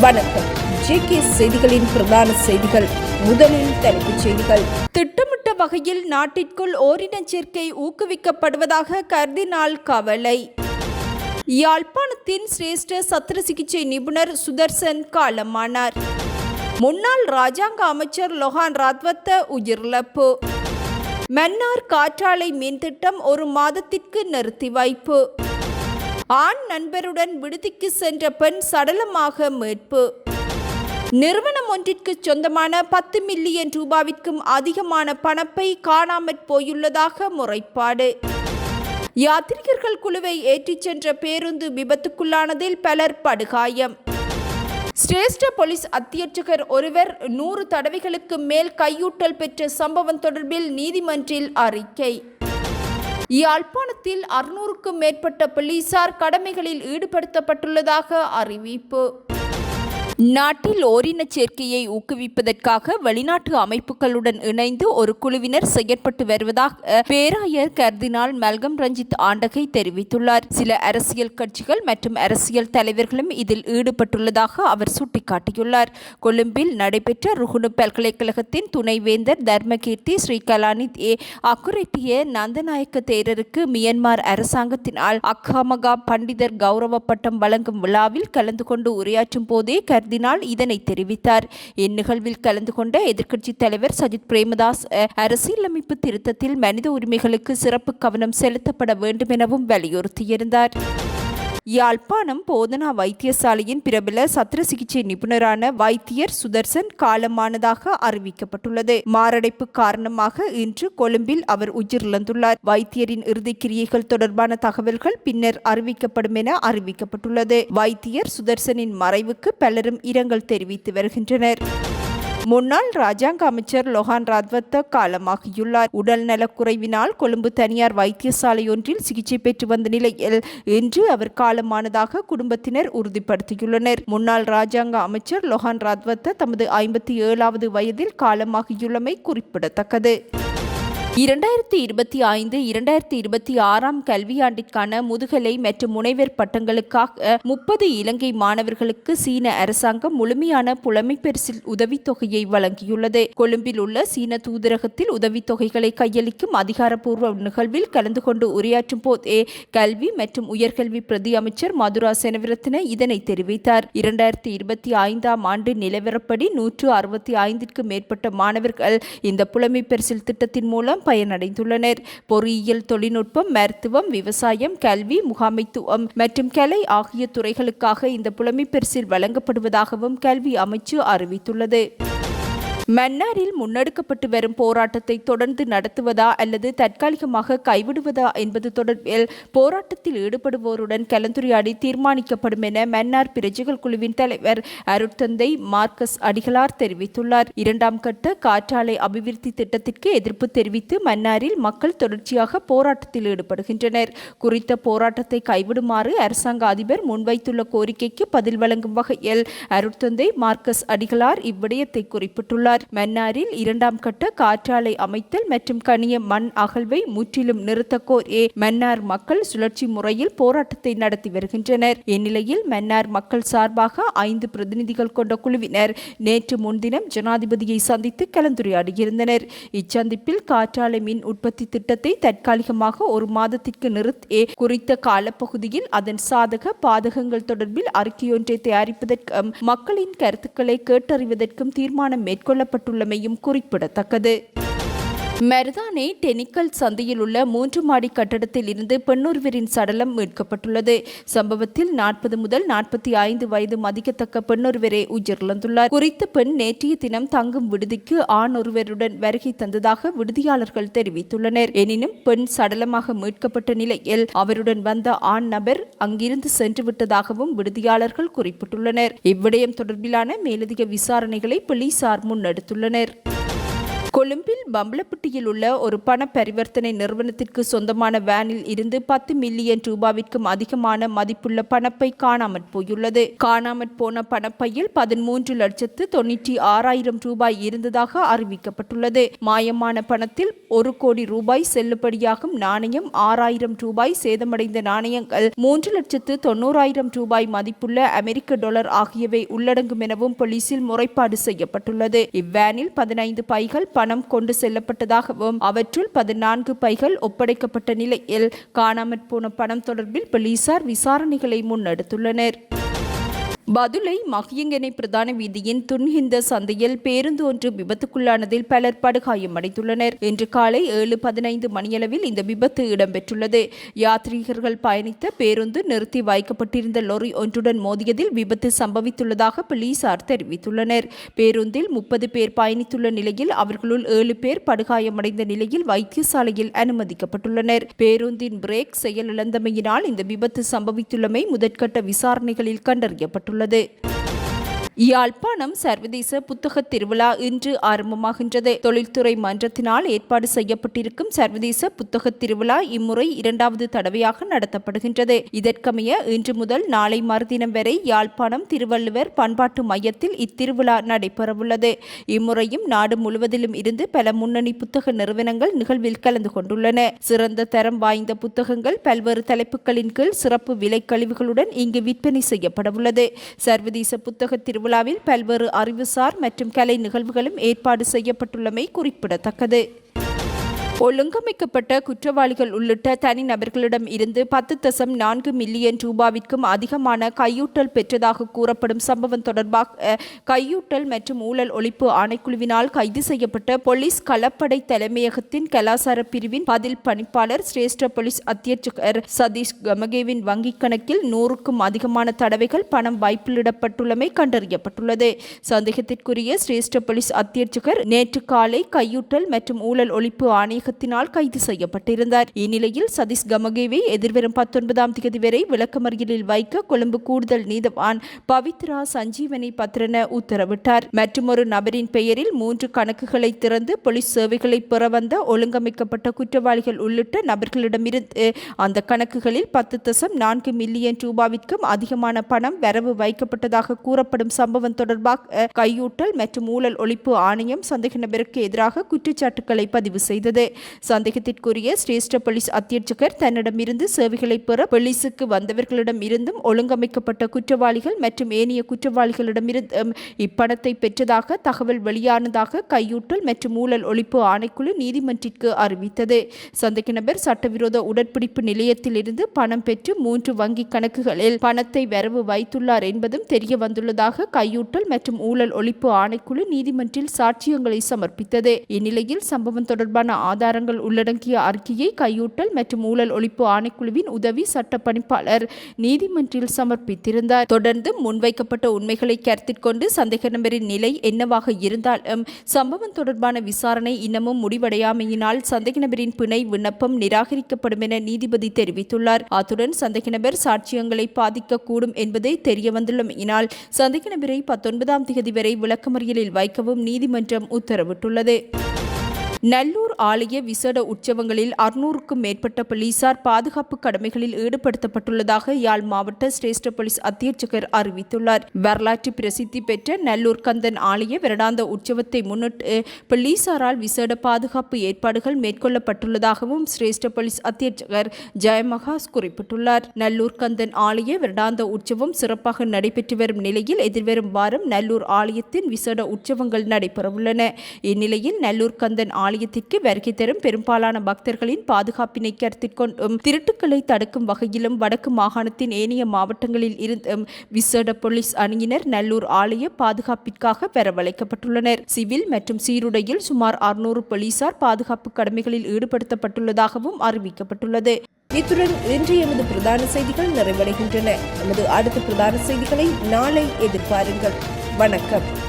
வணக்கம். ஜேகே செய்திகளின் பிரதான செய்திகள். முதலில் தலைப்புச் செய்திகள். திட்டமிட்ட வகையில் நாட்டிற்குள் ஓரினச் சேர்க்கை ஊக்குவிக்கப்படுவதாக கர்தினால் கவலை. யாழ்ப்பாணத்தின் சிரேஷ்ட சத்திர சிகிச்சை நிபுணர் சுதர்சன் காலமானார். முன்னாள் ராஜாங்க அமைச்சர் லொஹான் ராத்வத்த உயிரிழப்பு. மன்னார் காற்றாலை மின் திட்டம் ஒரு மாதத்திற்கு நிறுத்தி வைப்பு ஆண் நண்பருடன் விடுதிக்கு சென்ற பெண் சடலமாக மீட்பு. நிறுவனம் ஒன்றிற்கு சொந்தமான பத்து மில்லியன் ரூபாவிற்கும் அதிகமான பணப்பை காணாமற் போயுள்ளதாக முறைப்பாடு. யாத்திரிகர்கள் குழுவை ஏற்றிச் சென்ற பேருந்து விபத்துக்குள்ளானதில் பலர் படுகாயம். சிரேஷ்ட போலீஸ் அத்தியட்சகர் ஒருவர் நூறு தடவைகளுக்கு மேல் கையூட்டல் பெற்ற சம்பவம் தொடர்பில் நீதிமன்றில் அறிக்கை. யாழ்ப்பாணத்தில் அறுநூறுக்கும் மேற்பட்ட போலீசார் கடமைகளில் ஈடுபடுத்தப்பட்டுள்ளதாக அறிவிப்பு. நாட்டில் ஓரினச் சேர்க்கையை ஊக்குவிப்பதற்காக வெளிநாட்டு அமைப்புகளுடன் இணைந்து ஒரு குழுவினர் செயற்பட்டு வருவதாக பேராயர் கர்தினால் மல்கம் ரஞ்சித் ஆண்டகை தெரிவித்துள்ளார். சில அரசியல் கட்சிகள் மற்றும் அரசியல் தலைவர்களும் இதில் ஈடுபட்டுள்ளதாக அவர் சுட்டிக்காட்டியுள்ளார். கொழும்பில் நடைபெற்ற ருகுணு பல்கலைக்கழகத்தின் துணைவேந்தர் தர்மகீர்த்தி ஸ்ரீகலானித் ஏ அக்குரைத்திய நந்தநாயக்க தேரருக்கு மியன்மார் அரசாங்கத்தினால் அக்காமகா பண்டிதர் கௌரவ பட்டம் வழங்கும் விழாவில் கலந்து கொண்டு உரையாற்றும் போதே கர்தினால் இதனை தெரிவித்தார். இந்நிகழ்வில் கலந்து கொண்ட எதிர்க்கட்சி தலைவர் சஜித் பிரேமதாஸ் அரசியலமைப்பு திருத்தத்தில் மனித உரிமைகளுக்கு சிறப்பு கவனம் செலுத்தப்பட வேண்டும் எனவும் வலியுறுத்தியிருந்தார். யாழ்ப்பாணம் போதனா வைத்தியசாலையின் பிரபல சத்திர சிகிச்சை நிபுணரான வைத்தியர் சுதர்சன் காலமானதாக அறிவிக்கப்பட்டுள்ளது. மாரடைப்பு காரணமாக இன்று கொழும்பில் அவர் உயிரிழந்துள்ளார். வைத்தியரின் இறுதிக் கிரியைகள் தொடர்பான தகவல்கள் பின்னர் அறிவிக்கப்படும் என அறிவிக்கப்பட்டுள்ளது. வைத்தியர் சுதர்சனின் மறைவுக்கு பலரும் இரங்கல் தெரிவித்து வருகின்றனர். முன்னாள் ராஜாங்க அமைச்சர் லொஹான் ராத்வத்த காலமாகியுள்ளார். உடல் நலக்குறைவினால் கொழும்பு தனியார் வைத்தியசாலை ஒன்றில் சிகிச்சை பெற்று வந்த நிலையில் இன்று அவர் காலமானதாக குடும்பத்தினர் உறுதிப்படுத்தியுள்ளனர். முன்னாள் ராஜாங்க அமைச்சர் லொஹான் ராத்வத்த தமது ஐம்பத்தி ஏழாவது வயதில் காலமாகியுள்ளமை குறிப்பிடத்தக்கது. இரண்டாயிரத்தி இருபத்தி ஐந்து இரண்டாயிரத்தி இருபத்தி ஆறாம் கல்வியாண்டிற்கான முதுகலை மற்றும் முனைவர் பட்டங்களுக்காக முப்பது இலங்கை மாணவர்களுக்கு சீன அரசாங்கம் முழுமையான புலமைப்பரிசில் உதவித்தொகையை வழங்கியுள்ளது. கொழும்பில் உள்ள சீன தூதரகத்தில் உதவித்தொகைகளை கையளிக்கும் அதிகாரப்பூர்வ நிகழ்வில் கலந்து கொண்டு உரையாற்றும் போதே கல்வி மற்றும் உயர்கல்வி பிரதி அமைச்சர் மதுரா செனவிரத்தின இதனை தெரிவித்தார். இரண்டாயிரத்தி இருபத்தி ஐந்தாம் ஆண்டு நிலவரப்படி நூற்று அறுபத்தி ஐந்திற்கு மேற்பட்ட மாணவர்கள் இந்த புலமைப்பரிசில் திட்டத்தின் மூலம் பயனடைந்துள்ளனர். பொறியியல் தொழில்நுட்பம் மருத்துவம் விவசாயம் கல்வி முகாமைத்துவம் மற்றும் கலை ஆகிய துறைகளுக்காக இந்த புலமை பரிசில் வழங்கப்படுவதாகவும் கல்வி அமைச்சு அறிவித்துள்ளது. மன்னாரில் முன்னெடுக்கப்பட்டு வரும் போராட்டத்தை தொடர்ந்து நடத்துவதா அல்லது தற்காலிகமாக கைவிடுவதா என்பது தொடர்பில் போராட்டத்தில் ஈடுபடுவோருடன் கலந்துரையாடி தீர்மானிக்கப்படும் என மன்னார் பிரஜைகள் குழுவின் தலைவர் அருட்தந்தை மார்க்கஸ் அடிகளார் தெரிவித்துள்ளார். இரண்டாம் கட்ட காற்றாலை அபிவிருத்தி திட்டத்திற்கு எதிர்ப்பு தெரிவித்து மன்னாரில் மக்கள் தொடர்ச்சியாக போராட்டத்தில் ஈடுபடுகின்றனர். குறித்த போராட்டத்தை கைவிடுமாறு அரசாங்க அதிபர் முன்வைத்துள்ள கோரிக்கைக்கு பதில் வழங்கும் வகையில் அருட்தந்தை மார்க்கஸ் அடிகளார் இவ்விடயத்தை குறிப்பிட்டுள்ளார். மன்னாரில் இரண்டாம் கட்ட காற்றாலை அமைத்தல் மற்றும் கனிய மண் அகழ்வை முற்றிலும் நிறுத்தக்கோர் ஏ. மன்னார் மக்கள் சுழற்சி முறையில் போராட்டத்தை நடத்தி வருகின்றனர். இந்நிலையில் மன்னார் மக்கள் சார்பாக ஐந்து பிரதிநிதிகள் கொண்ட குழுவினர் நேற்று முன்தினம் ஜனாதிபதியை சந்தித்து கலந்துரையாடியிருந்தனர். இச்சந்திப்பில் காற்றாலை மின் உற்பத்தி திட்டத்தை தற்காலிகமாக ஒரு மாதத்திற்கு நிறுத்த குறித்த காலப்பகுதியில் அதன் சாதக பாதகங்கள் தொடர்பில் அறிக்கையொன்றை தயாரிப்பதற்கும் மக்களின் கருத்துக்களை கேட்டறிவதற்கும் தீர்மானம் மேற்கொள்ள மேற்கொள்ளப்பட்டுள்ளமையும் குறிப்பிடத்தக்கது. மெர்தானே டெனிக்கல் சந்தையில் உள்ள மூன்று மாடி கட்டடத்தில் இருந்து பெண்ணொருவரின் சடலம் மீட்கப்பட்டுள்ளது. சம்பவத்தில் நாற்பது முதல் நாற்பத்தி ஐந்து வயது மதிக்கத்தக்க பெண்ணொருவரே உயிரிழந்துள்ளார். குறித்த பெண் நேற்றைய தினம் தங்கும் விடுதிக்கு ஆண் ஒருவருடன் வருகை தந்ததாக விடுதியாளர்கள் தெரிவித்துள்ளனர். எனினும் பெண் சடலமாக மீட்கப்பட்ட நிலையில் அவருடன் வந்த ஆண் நபர் அங்கிருந்து சென்று விட்டதாகவும் விடுதியாளர்கள் குறிப்பிட்டுள்ளனர். இவ்விடயம் தொடர்பிலான மேலதிக விசாரணைகளை போலீசார் முன்னெடுத்துள்ளனர். கொழும்பில் பம்பளப்பட்டியில் உள்ள ஒரு பண பரிவர்த்தனை நிறுவனத்திற்கு சொந்தமான வேனில் இருந்து பத்து மில்லியன் ரூபாவிற்கும் அதிகமான மதிப்புள்ள பணப்பை காணாமற் போயுள்ளது. காணாமற் போன பணப்பையில் பதிமூன்று லட்சத்து தொன்னூற்றி ஆறாயிரம் ரூபாய் இருந்ததாக அறிவிக்கப்பட்டுள்ளது. மாயமான பணத்தில் ஒரு கோடி ரூபாய் செல்லுபடியாகும் நாணயம் ஆறாயிரம் ரூபாய் சேதமடைந்த நாணயங்கள் மூன்று லட்சத்து தொன்னூறாயிரம் ரூபாய் மதிப்புள்ள அமெரிக்க டாலர் ஆகியவை உள்ளடங்கும் எனவும் போலீசில் முறைப்பாடு செய்யப்பட்டுள்ளது. இவ்வேனில் பதினைந்து பைகள் பண பணம் கொண்டு செல்லப்பட்டதாகவும் அவற்றுள் பதினான்கு பைகள் ஒப்படைக்கப்பட்ட நிலையில் காணாமற் போன பணம் தொடர்பில் போலீசார் விசாரணைகளை முன்னெடுத்துள்ளனர். பதுளை மகியங்கனை பிரதான வீதியின் துன்ஹிந்த சந்தையில் பேருந்து ஒன்று விபத்துக்குள்ளானதில் பலர் படுகாயமடைந்துள்ளனர் இன்று காலை ஏழு பதினைந்து மணியளவில் இந்த விபத்து இடம்பெற்றுள்ளது. யாத்ரீகர்கள் பயணித்த பேருந்து நிறுத்தி வைக்கப்பட்டிருந்த லொரி ஒன்றுடன் மோதியதில் விபத்து சம்பவித்துள்ளதாக போலீசார் தெரிவித்துள்ளனர். பேருந்தில் முப்பது பேர் பயணித்துள்ள நிலையில் அவர்களுள் ஏழு பேர் படுகாயமடைந்த நிலையில் வைத்தியசாலையில் அனுமதிக்கப்பட்டுள்ளனர். பேருந்தின் பிரேக் செயலிழந்தமையினால் இந்த விபத்து சம்பவித்துள்ளமை முதற்கட்ட விசாரணைகளில் கண்டறியப்பட்டுள்ளது. உள்ளது. யாழ்ப்பாணம் சர்வதேச புத்தக திருவிழா இன்று ஆரம்பமாகின்றது. தொழில்துறை மன்றத்தினால் ஏற்பாடு செய்யப்பட்டிருக்கும் சர்வதேச புத்தக திருவிழா இம்முறை இரண்டாவது தடவையாக நடத்தப்படுகின்றது. இதற்கமைய இன்று முதல் நாளை மறுதினம் வரை யாழ்ப்பாணம் திருவள்ளுவர் பண்பாட்டு மையத்தில் இத்திருவிழா நடைபெறவுள்ளது. இம்முறையும் நாடு முழுவதிலும் இருந்து பல முன்னணி புத்தக நிறுவனங்கள் நிகழ்வில் கலந்து கொண்டுள்ளன. சிறந்த தரம் வாய்ந்த புத்தகங்கள் பல்வேறு தலைப்புகளின் கீழ் சிறப்பு விலை கழிவுகளுடன் இங்கு விற்பனை செய்யப்படவுள்ளது. சர்வதேச புத்தக திருவிழா விழாவில் பல்வேறு அறிவுசார் மற்றும் கலை நிகழ்வுகளும் ஏற்பாடு செய்யப்பட்டுள்ளமை குறிப்பிடத்தக்கது. ஒழுங்கமைக்கப்பட்ட குற்றவாளிகள் உள்ளிட்ட தனிநபர்களிடம் இருந்து பத்து தசம் நான்கு மில்லியன் ரூபாவிற்கும் அதிகமான கையூட்டல் பெற்றதாக கூறப்படும் சம்பவம் தொடர்பாக கையூட்டல் மற்றும் ஊழல் ஒழிப்பு ஆணைக்குழுவினால் கைது செய்யப்பட்ட போலீஸ் களப்படை தலைமையகத்தின் கலாசார பிரிவின் பதில் பணிப்பாளர் சிரேஷ்ட போலீஸ் அத்தியட்சகர் சதீஷ் கமகேவின் வங்கிக் கணக்கில் நூறுக்கும் அதிகமான தடவைகள் பணம் வாய்ப்பிலிடப்பட்டுள்ளமை கண்டறியப்பட்டுள்ளது. சந்தேகத்திற்குரிய சிரேஷ்ட போலீஸ் அத்தியட்சகர் நேற்று காலை கையூட்டல் மற்றும் ஊழல் ஒழிப்பு ஆணைய வழக்கத்தினால் கைது செய்யப்பட்டிருந்தார். இந்நிலையில் சதீஷ் கமகேவை எதிர்வரும் பத்தொன்பதாம் தேதி வரை விளக்கமறியலில் வைக்க கொழும்பு கூடுதல் நீதவான் பவித்ரா சஞ்சீவனை பத்திரன உத்தரவிட்டார். மற்றொரு நபரின் பெயரில் மூன்று கணக்குகளை திறந்து போலீஸ் சேவைகளை பெற வந்த ஒழுங்கமைக்கப்பட்ட குற்றவாளிகள் உள்ளிட்ட நபர்களிடமிருந்து அந்த கணக்குகளில் பத்து தசம் நான்கு மில்லியன் ரூபாவிற்கும் அதிகமான பணம் வரவு வைக்கப்பட்டதாக கூறப்படும் சம்பவம் தொடர்பாக கையூட்டல் மற்றும் ஊழல் ஒழிப்பு ஆணையம் சந்தேக நபருக்கு எதிராக குற்றச்சாட்டுக்களை பதிவு செய்தது. சந்தேகத்திற்குரிய சிரேஷ்ட போலீஸ் அத்தியட்சகர் தன்னிடமிருந்து சேவைகளை பெற போலீசுக்கு வந்தவர்களிடம் இருந்தும் ஒழுங்கமைக்கப்பட்ட குற்றவாளிகள் மற்றும் ஏனைய குற்றவாளிகளிடமிருந்தும் இப்பணத்தை பெற்றதாக தகவல் வெளியானதாக கையூட்டல் மற்றும் ஊழல் ஒழிப்பு ஆணைக்குழு நீதிமன்றிற்கு அறிவித்தது. சந்தேக நபர் சட்டவிரோத உடற்பிடிப்பு நிலையத்திலிருந்து பணம் பெற்று மூன்று வங்கி கணக்குகளில் பணத்தை வரவு வைத்துள்ளார் என்பதும் தெரிய வந்துள்ளதாக கையூட்டல் மற்றும் ஊழல் ஒழிப்பு ஆணைக்குழு நீதிமன்றில் சாட்சியங்களை சமர்ப்பித்தது. இந்நிலையில் சம்பவம் தொடர்பான ஆதார ஆதாரங்கள் உள்ளடங்கிய அறிக்கையை கையூட்டல் மற்றும் ஊழல் ஒழிப்பு ஆணைக்குழுவின் உதவி சட்ட பணிப்பாளர் நீதிமன்றில் சமர்ப்பித்திருந்தார். தொடர்ந்து முன்வைக்கப்பட்ட உண்மைகளை கருத்தில் கொண்டு சந்தேக நபரின் நிலை என்னவாக இருந்தாலும் சம்பவம் தொடர்பான விசாரணை இன்னமும் முடிவடையாமையினால் சந்தேக நபரின் பிணை விண்ணப்பம் நிராகரிக்கப்படும் என நீதிபதி தெரிவித்துள்ளார். அத்துடன் சந்தேக நபர் சாட்சியங்களை பாதிக்கக்கூடும் என்பதை தெரிய வந்துள்ளமையினால் சந்தேக நபரை பத்தொன்பதாம் தேதி வரை விளக்கமறியலில் வைக்கவும் நீதிமன்றம் உத்தரவிட்டுள்ளது. நல்லூர் ஆலய விசேட உற்சவங்களில் அறுநூறுக்கும் மேற்பட்ட போலீசார் பாதுகாப்பு கடமைகளில் ஈடுபடுத்தப்பட்டுள்ளதாக யாழ் மாவட்ட சிரேஷ்ட போலீஸ் அத்தியட்சகர் அறிவித்துள்ளார். வரலாற்று பிரசித்தி பெற்ற நல்லூர் கந்தன் ஆலய வருடாந்த உற்சவத்தை முன்னிட்டு போலீசாரால் விசேட பாதுகாப்பு ஏற்பாடுகள் மேற்கொள்ளப்பட்டுள்ளதாகவும் சிரேஷ்ட போலீஸ் அத்தியட்சகர் ஜெயமகாஸ் குறிப்பிட்டுள்ளார். நல்லூர் கந்தன் ஆலய வருடாந்த உற்சவம் சிறப்பாக நடைபெற்று வரும் நிலையில் எதிர்வரும் வாரம் நல்லூர் ஆலயத்தின் விசேட உற்சவங்கள் நடைபெறவுள்ளன. இந்நிலையில் நல்லூர் கந்தன் ஆலயத்திற்கு வருகை தரும் பெரும்பாலான பக்தர்களின் பாதுகாப்பினை கருத்தில் கொண்டும் திருட்டுக்களை தடுக்கும் வகையிலும் வடக்கு மாகாணத்தின் ஏனைய மாவட்டங்களில் இருந்தும் விசேட போலீஸ் அணியினர் நல்லூர் ஆலய பாதுகாப்பிற்காக வரவழைக்கப்பட்டுள்ளனர். சிவில் மற்றும் சீருடையில் சுமார் அறுநூறு போலீசார் பாதுகாப்பு கடமைகளில் ஈடுபடுத்தப்பட்டுள்ளதாகவும் அறிவிக்கப்பட்டுள்ளது. இத்துடன் இன்று எமது பிரதான செய்திகள் நிறைவடைகின்றன. எமது அடுத்த பிரதான செய்திகளை நாளை எதிர்பாருங்கள். வணக்கம்.